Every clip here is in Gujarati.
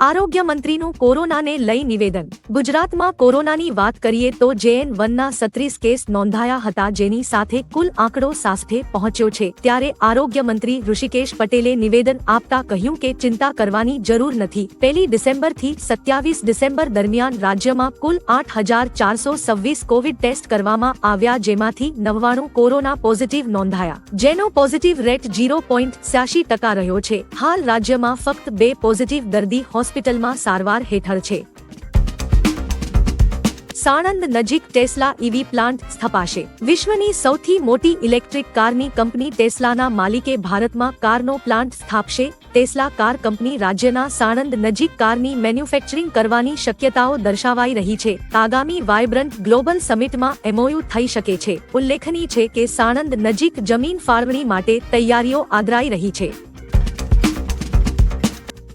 આરોગ્ય મંત્રીનું કોરોનાને લઈ નિવેદન. ગુજરાતમાં કોરોનાની વાત કરીએ તો જેએન વનના સત્રીસ કેસ નોંધાયા હતા જેની સાથે કુલ આંકડો સાસઠે પહોંચ્યો છે. ત્યારે આરોગ્ય મંત્રી ઋષિકેશ પટેલે નિવેદન આપતા કહ્યું કે ચિંતા કરવાની જરૂર નથી. પહેલી ડિસેમ્બરથી સત્યાવીસ ડિસેમ્બર દરમિયાન રાજ્યમાં કુલ આઠ હજાર ચારસો છવ્વીસ કોવિડ ટેસ્ટ કરવામાં આવ્યા જેમાંથી નવ્વાણું કોરોના પોઝિટિવ નોંધાયા. જેનો પોઝિટિવ રેટ ઝીરો પોઈન્ટ સ્યાસી ટકા રહ્યો છે. હાલ રાજ્યમાં ફક્ત બે પોઝિટિવ દર્દી હોસ્પિટલમાં સારવાર હેઠળ છે. સાણંદ નજીક ટેસ્લા ઈવી પ્લાન્ટ સ્થપાશે. વિશ્વની સૌથી મોટી ઇલેક્ટ્રિક કારની કંપની ટેસ્લાના માલિકે ભારતમાં કારનો પ્લાન્ટ સ્થાપશે. ટેસ્લા કાર કંપની રાજ્યના સાણંદ નજીક કારની મેન્યુફેક્ચરિંગ કરવાની શક્યતાઓ દર્શાવાઈ રહી છે. આગામી વાયબ્રન્ટ ગ્લોબલ સમિટમાં એમઓયુ થઈ શકે છે. ઉલ્લેખનીય છે કે સાણંદ નજીક જમીન ફાળવણી માટે તૈયારીઓ આદરાઈ રહી છે.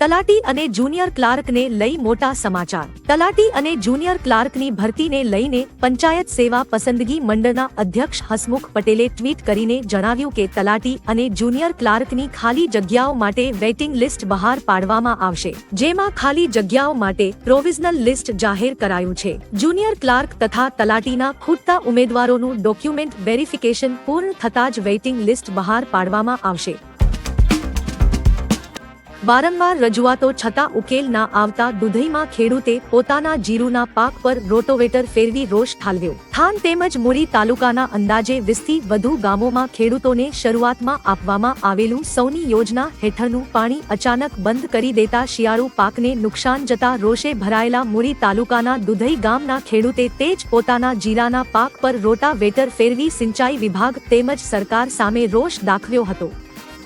તલાટી અને જુનિયર ક્લાર્કને લઈ મોટા સમાચાર. તલાટી અને જુનિયર ક્લાર્કની ભરતીને લઈને પંચાયત સેવા પસંદગી મંડળના અધ્યક્ષ હસમુખ પટેલે ટ્વીટ કરીને જણાવ્યું કે તલાટી અને જુનિયર ક્લાર્કની ખાલી જગ્યાઓ માટે વેઇટિંગ લિસ્ટ બહાર પાડવામાં આવશે, જેમાં ખાલી જગ્યાઓ માટે પ્રોવિઝનલ લિસ્ટ જાહેર કરાયું છે. જુનિયર ક્લાર્ક તથા તલાટીના ખૂટતા ઉમેદવારોનું ડોક્યુમેન્ટ વેરિફિકેશન પૂર્ણ થતાં જ વેઇટિંગ લિસ્ટ બહાર પાડવામાં આવશે. વારંવાર રજૂઆતો છતાં ઉકેલ ના આવતા દુધઈમાં ખેડૂતે પોતાના જીરુના પાક પર રોટોવેટર ફેરવી રોષ ઠાલવ્યો. થાન તેમજ મુરી તાલુકાના અંદાજે વીસથી વધુ ગામોમાં ખેડૂતોને શરૂઆતમાં આપવામાં આવેલું સૌની યોજના હેઠળનું પાણી અચાનક બંધ કરી દેતા શિયાળુ પાકને નુકસાન જતા રોષે ભરાયેલા મુરી તાલુકાના દુધઈ ગામના ખેડૂતે તે જ પોતાના જીરાના પાક પર રોટાવેટર ફેરવી સિંચાઈ વિભાગ તેમજ સરકાર સામે રોષ દાખવ્યો હતો.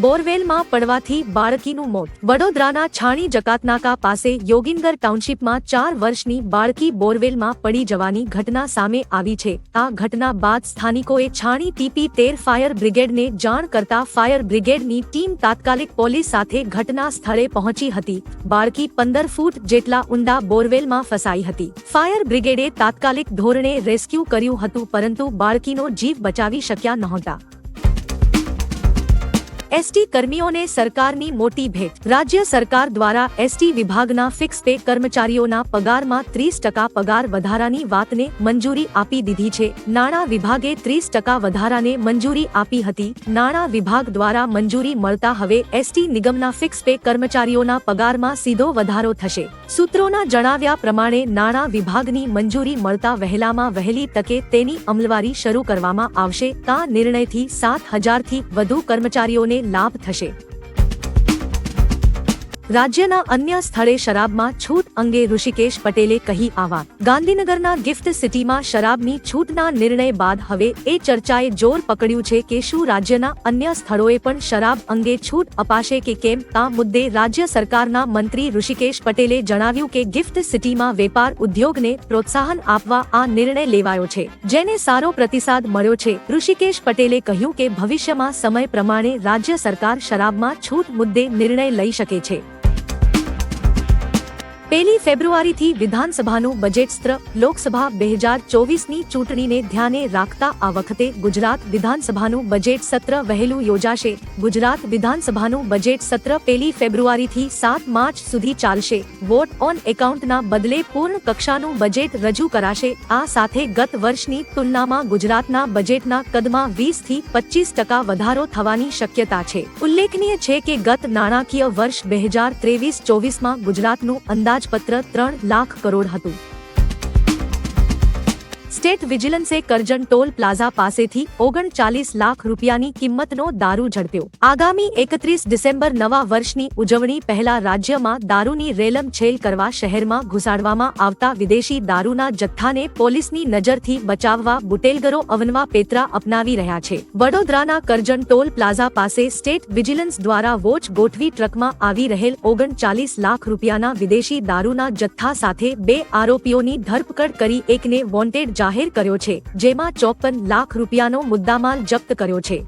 બોરવેલમાં પડવાથી બાળકીનું મોત. વડોદરાના છાણી જકાતનાકા પાસે યોગિંદર ટાઉનશીપમાં ચાર વર્ષની બાળકી બોરવેલમાં પડી જવાની ઘટના સામે આવી છે. આ ઘટના બાદ સ્થાનિકોએ છાણી ટીપી તેર ફાયર બ્રિગેડને જાણ કરતા ફાયર બ્રિગેડની ટીમ તાત્કાલિક પોલીસ સાથે ઘટના સ્થળે પહોંચી હતી. બાળકી પંદર ફૂટ જેટલા ઊંડા બોરવેલમાં ફસાઈ હતી. ફાયર બ્રિગેડે તાત્કાલિક ધોરણે રેસ્ક્યુ કર્યું હતું, પરંતુ બાળકીનો જીવ બચાવી શક્યા નહોતા. એસટી કર્મીઓને સરકારની મોટી ભેટ. રાજ્ય સરકાર દ્વારા એસટી વિભાગના ફિક્સ પે કર્મચારીઓના પગારમાં ત્રીસ ટકા પગાર વધારાની વાતને મંજૂરી આપી દીધી છે. નાણાં વિભાગે ત્રીસ ટકા વધારાને મંજૂરી આપી હતી. નાણાં વિભાગ દ્વારા મંજૂરી મળતા હવે એસટી નિગમના ફિક્સ પે કર્મચારીઓના પગારમાં સીધો વધારો થશે. સૂત્રોના જણાવ્યા પ્રમાણે નાણાં વિભાગની મંજૂરી મળતા વહેલામાં વહેલી તકે તેની અમલવારી શરૂ કરવામાં આવશે. આ નિર્ણયથી સાત હજારથી વધુ કર્મચારીઓને લાભ થશે. રાજ્યના અન્ય સ્થળે શરાબમાં છૂટ અંગે ઋષિકેશ પટેલે કહી આ વાત ગાંધીનગરના ગિફ્ટ સિટીમાં શરાબની છૂટના નિર્ણય બાદ હવે એ ચર્ચાએ જોર પકડ્યું છે કે શું રાજ્યના અન્ય સ્થળોએ પણ શરાબ અંગે છૂટ અપાશે કે કેમ? આ મુદ્દે રાજ્ય સરકારના મંત્રી ઋષિકેશ પટેલે જણાવ્યું કે ગિફ્ટ સિટીમાં વેપાર ઉદ્યોગને પ્રોત્સાહન આપવા આ નિર્ણય લેવાયો છે. જેને સારો પ્રતિસાદ મળ્યો છે. ઋષિકેશ પટેલે કહ્યું કે ભવિષ્યમાં સમય પ્રમાણે રાજ્ય સરકાર શરાબમાં છૂટ મુદ્દે નિર્ણય લઈ શકે છે. પહેલી ફેબ્રુઆરીથી વિધાનસભાનું બજેટ સત્ર લોકસભા બે હજાર ચોવીસની ચૂંટણીને ધ્યાને રાખતા આ વખતે ગુજરાત વિધાનસભાનું બજેટ સત્ર વહેલું યોજાશે. ગુજરાત વિધાનસભાનું બજેટ સત્ર પહેલી ફેબ્રુઆરીથી સાત માર્ચ સુધી ચાલશે. વોટ ઓન એકાઉન્ટના બદલે પૂર્ણ કક્ષાનું બજેટ રજૂ કરાશે. આ સાથે ગત વર્ષની તુલનામાં ગુજરાતના બજેટના કદમાં વીસથી પચીસ ટકા વધારો થવાની શક્યતા છે. ઉલ્લેખનીય છે કે ગત નાણાકીય વર્ષ બે હજાર ત્રેવીસ ચોવીસમાં ગુજરાતનું અંદાજ અંદાજપત્ર ત્રણ લાખ કરોડ હતું. સ્ટેટ વિજિલન્સે કરજણ ટોલ પ્લાઝા પાસેથી ઓગણચાલીસ લાખ રૂપિયાની કિંમતનો દારૂ ઝડપ્યો. આગામી એકત્રીસ ડિસેમ્બર નવા વર્ષની ઉજવણી પહેલા રાજ્યમાં દારૂની રેલમ છેલ કરવા શહેરમાં ઘુસાડવામાં આવતા વિદેશી દારૂના જથ્થાને પોલીસની નજરથી બચાવવા બુટેલગરો અવનવા પેત્રા અપનાવી રહ્યા છે. વડોદરાના કરજણ ટોલ પ્લાઝા પાસે સ્ટેટ વિજિલન્સ દ્વારા વોચ ગોઠવી ટ્રકમાં આવી રહેલ ઓગણચાલીસ લાખ રૂપિયાના વિદેશી દારૂના જથ્થા સાથે બે આરોપીઓની ધરપકડ કરી એકને વોન્ટેડ જાહેર કર્યો છે જેમાં ચોપન લાખ રૂપિયાનો મુદ્દામાલ જપ્ત કર્યો છે.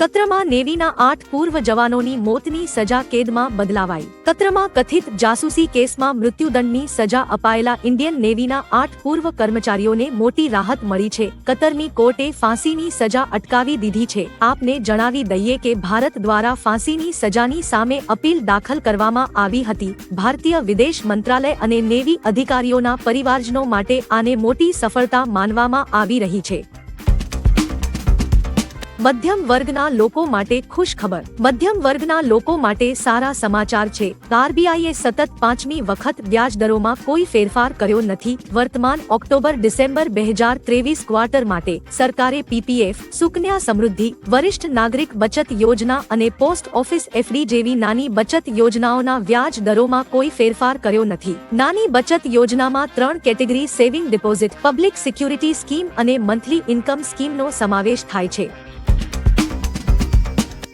કત્રમાં નેવીના આઠ પૂર્વ જવાનોની મોતની સજા કેદમાં બદલાવાઈ. કત્રમાં કથિત જાસૂસી કેસમાં મૃત્યુદંડની સજા અપાયેલા ઇન્ડિયન નેવીના આઠ પૂર્વ કર્મચારીઓને મોટી રાહત મળી છે. કતરની કોર્ટે ફાંસીની સજા અટકાવી દીધી છે. આપને જણાવી દઈએ કે ભારત દ્વારા ફાંસીની સજાની સામે અપીલ દાખલ કરવામાં આવી હતી. ભારતીય વિદેશ મંત્રાલય અને નેવી અધિકારીઓના પરિવારજનો માટે આને મોટી સફળતા માનવામાં આવી રહી છે. મધ્યમ વર્ગના લોકો માટે ખુશ ખબર મધ્યમ વર્ગના લોકો માટે સારા સમાચાર છે. આરબીઆઈએ સતત પાંચમી વખત વ્યાજ દરોમાં કોઈ ફેરફાર કર્યો નથી. વર્તમાન ઓક્ટોબર ડિસેમ્બર બે હજાર ત્રેવીસ ક્વાર્ટર માટે સરકારે પીપીએફ, સુકન્યા સમૃદ્ધિ, વરિષ્ઠ નાગરિક બચત યોજના અને પોસ્ટ ઓફિસ એફડી જેવી નાની બચત યોજનાઓના વ્યાજ દરોમાં કોઈ ફેરફાર કર્યો નથી. નાની બચત યોજનામાં ત્રણ category saving deposit, public security scheme અને મંથલી ઇન્કમ સ્કીમનો સમાવેશ થાય છે.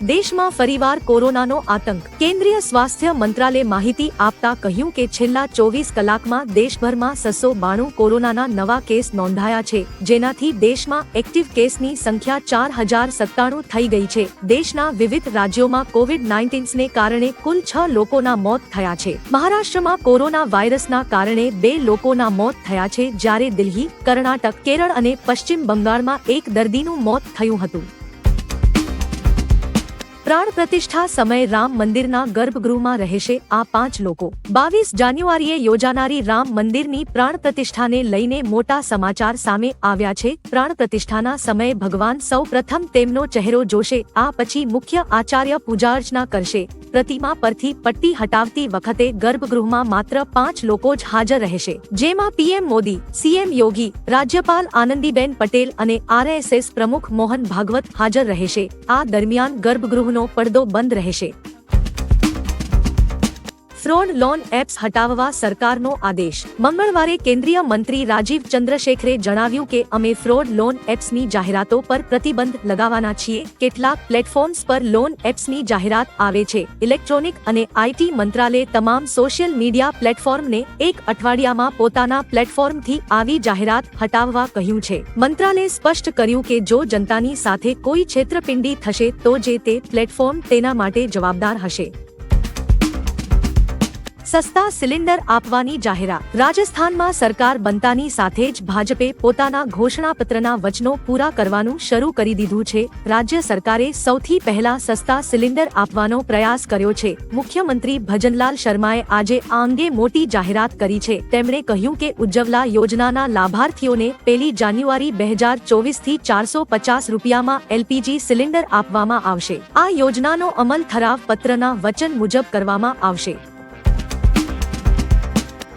દેશમાં ફરીવાર કોરોનાનો આતંક. કેન્દ્રીય સ્વાસ્થ્ય મંત્રાલય માહિતી આપતા કહ્યું કે છેલ્લા ચોવીસ કલાકમાં દેશભરમાં સસો બાણું કોરોનાના નવા કેસ નોંધાયા છે, જેનાથી દેશમાં એક્ટિવ કેસની સંખ્યા ચાર હજાર સત્તાણું થઈ ગઈ છે. દેશના વિવિધ રાજ્યોમાં કોવિડ નાઇન્ટીન્સને કારણે કુલ છ લોકોના મોત થયા છે. મહારાષ્ટ્રમાં કોરોના વાયરસના કારણે બે લોકોના મોત થયા છે, જ્યારે દિલ્હી, કર્ણાટક, કેરળ અને પશ્ચિમ બંગાળમાં એક દર્દીનું મોત થયું હતું. પ્રાણ પ્રતિષ્ઠા સમયે રામ મંદિરના ગર્ભગૃહમાં રહેશે આ પાંચ લોકો. બાવીસ જાન્યુઆરીએ યોજાનારી રામ મંદિરની પ્રાણ પ્રતિષ્ઠાને લઈને મોટા સમાચાર સામે આવ્યા છે. પ્રાણ પ્રતિષ્ઠાના સમયે ભગવાન સૌ પ્રથમ તેમનો ચહેરો જોશે, આ પછી મુખ્ય આચાર્ય પૂજા અર્ચના કરશે. પ્રતિમા પરથી પટ્ટી હટાવતી વખતે ગર્ભગૃહમાં માત્ર પાંચ લોકો જ હાજર રહેશે, જેમાં પીએમ મોદી, સીએમ યોગી, રાજ્યપાલ આનંદીબેન પટેલ અને આરએસએસ પ્રમુખ મોહન ભાગવત હાજર રહેશે. આ દરમિયાન ગર્ભગૃહનો પડદો બંધ રહેશે. ફ્રોડ લોન એપ્સ હટાવવા સરકારનો આદેશ. મંગળવારે કેન્દ્રીય મંત્રી રાજીવ ચંદ્રશેખરે જણાવ્યું કે અમે ફ્રોડ લોન એપ્સની જાહેરાતો પર પ્રતિબંધ લગાવવાના છીએ. કેટલાક પ્લેટફોર્મ્સ પર લોન એપ્સની જાહેરાત આવે છે. ઇલેક્ટ્રોનિક અને આઈટી મંત્રાલયે તમામ સોશિયલ મીડિયા પ્લેટફોર્મને એક અઠવાડિયામાં પોતાના પ્લેટફોર્મથી આવી જાહેરાત હટાવવા કહ્યું છે. મંત્રાલયે સ્પષ્ટ કર્યું કે જો જનતાની સાથે કોઈ છેતરપિંડી થશે તો જે તે પ્લેટફોર્મ તેના માટે જવાબદાર હશે. સસ્તા સિલિન્ડર આપવાની જાહેરાત. રાજસ્થાનમાં સરકાર બનતાની સાથે જ ભાજપે પોતાના ઘોષણાપત્રના વચનો પૂરા કરવાનું શરૂ કરી દીધું છે. રાજ્ય સરકારે સૌથી પહેલા સસ્તા સિલિન્ડર આપવાનો પ્રયાસ કર્યો છે. મુખ્યમંત્રી ભજનલાલ શર્માએ આજે આ અંગે મોટી જાહેરાત કરી છે. તેમણે કહ્યું કે ઉજ્જવલા યોજનાના લાભાર્થીઓને પહેલી જાન્યુઆરી બે હજાર ચોવીસથી ચારસો પચાસ રૂપિયામાં એલપીજી સિલિન્ડર આપવામાં આવશે. આ યોજનાનો અમલ ઠરાવ પત્રના વચન મુજબ કરવામાં આવશે.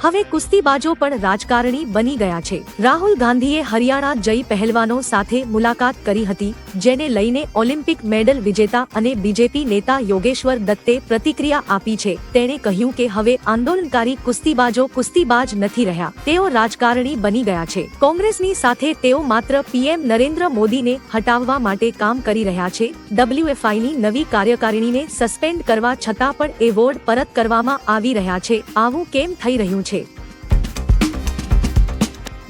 હવે કુસ્તીબાજો પણ રાજકારણી બની ગયા છે. રાહુલ ગાંધીએ હરિયાણા જઈ પહેલવાનો સાથે મુલાકાત કરી હતી, જેને લઈને ઓલિમ્પિક મેડલ વિજેતા અને બીજેપી નેતા યોગેશ્વર દત્તે પ્રતિક્રિયા આપી છે. તેણે કહ્યું કે હવે આંદોલનકારી કુસ્તીબાજો કુસ્તીબાજ નથી રહ્યા. તેઓ રાજકારણી બની ગયા છે. કોંગ્રેસની સાથે તેઓ માત્ર પીએમ નરેન્દ્ર મોદીને હટાવવા માટે કામ કરી રહ્યા છે. ડબ્લ્યુએફઆઈની નવી કાર્યકારિણીને સસ્પેન્ડ કરવા છતાં પણ એવોર્ડ પરત કરવામાં આવી રહ્યા છે. આવું કેમ થઈ રહ્યું છે?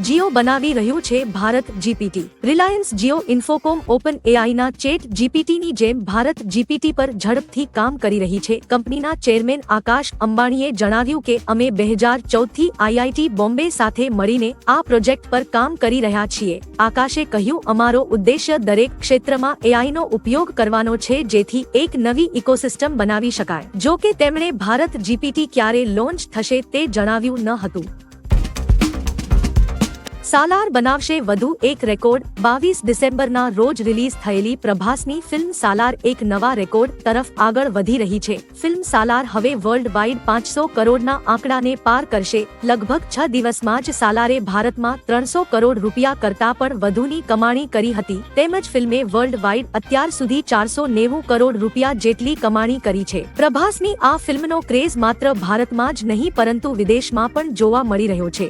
જીઓ બનાવી રહ્યું છે Bharat GPT Reliance Jio Infocomm open એઆઈના chat જીપીટીની જેમ ભારત જીપીટી પર ઝડપથી કામ કરી રહી છે. કંપનીના ચેરમેન આકાશ અંબાણીએ જણાવ્યું કે અમે બે હજાર ચૌદથી આઈઆઈટી બોમ્બે સાથે મળીને આ પ્રોજેક્ટ પર કામ કરી રહ્યા છીએ. આકાશે કહ્યું, અમારો ઉદ્દેશ્ય દરેક ક્ષેત્રમાં એઆઈનો ઉપયોગ કરવાનો છે, જેથી એક નવી ઇકોસિસ્ટમ બનાવી શકાય. જો કે તેમણે ભારત જીપીટી ક્યારે લોન્ચ થશે તે જણાવ્યું ન હતું. સાલાર બનાવશે વધુ એક રેકોર્ડ. બાવીસ ડિસેમ્બરના રોજ રિલીઝ થયેલી પ્રભાસની ફિલ્મ સાલાર એક નવા રેકોર્ડ તરફ આગળ વધી રહી છે. ફિલ્મ સાલાર હવે વર્લ્ડ વાઇડ પાંચસો કરોડના આંકડાને પાર કરશે. લગભગ છ દિવસમાં જ સાલારે ભારતમાં ત્રણસો કરોડ રૂપિયા કરતા પણ વધુની કમાણી કરી હતી. તેમજ ફિલ્મે વર્લ્ડ વાઇડ અત્યાર સુધી ચારસો નેવું કરોડ રૂપિયા જેટલી કમાણી કરી છે. પ્રભાસની આ ફિલ્મનો ક્રેઝ માત્ર ભારતમાં જ નહીં, પરંતુ વિદેશમાં પણ જોવા મળી રહ્યો છે.